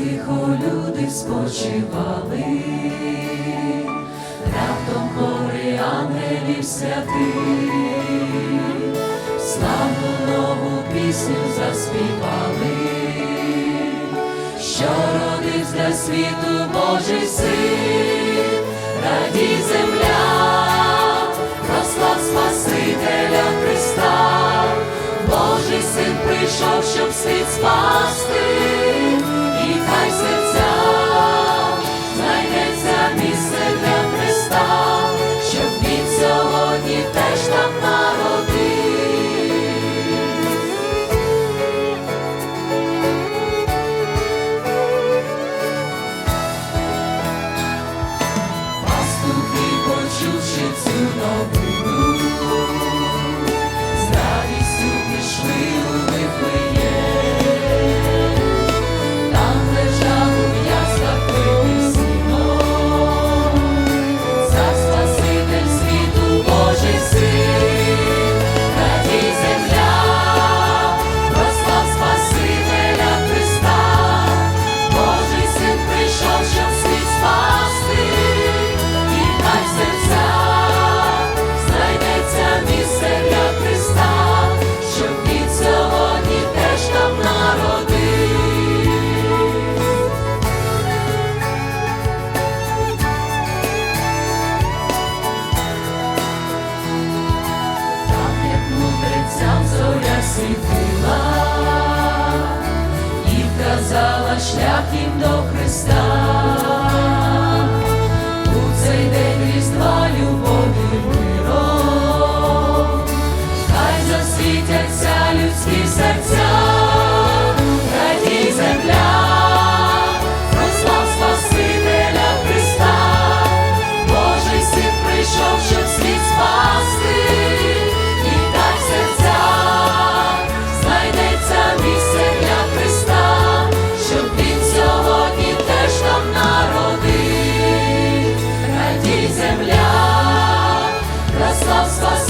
тихо люди спочивали, раптом хори ангелів святих, славну нову пісню заспівали, що родив для світу Божий син, раді земля. no Євнаків до Христа, у цей день різдва любові миром, хай засвітяться людські серця. Christus.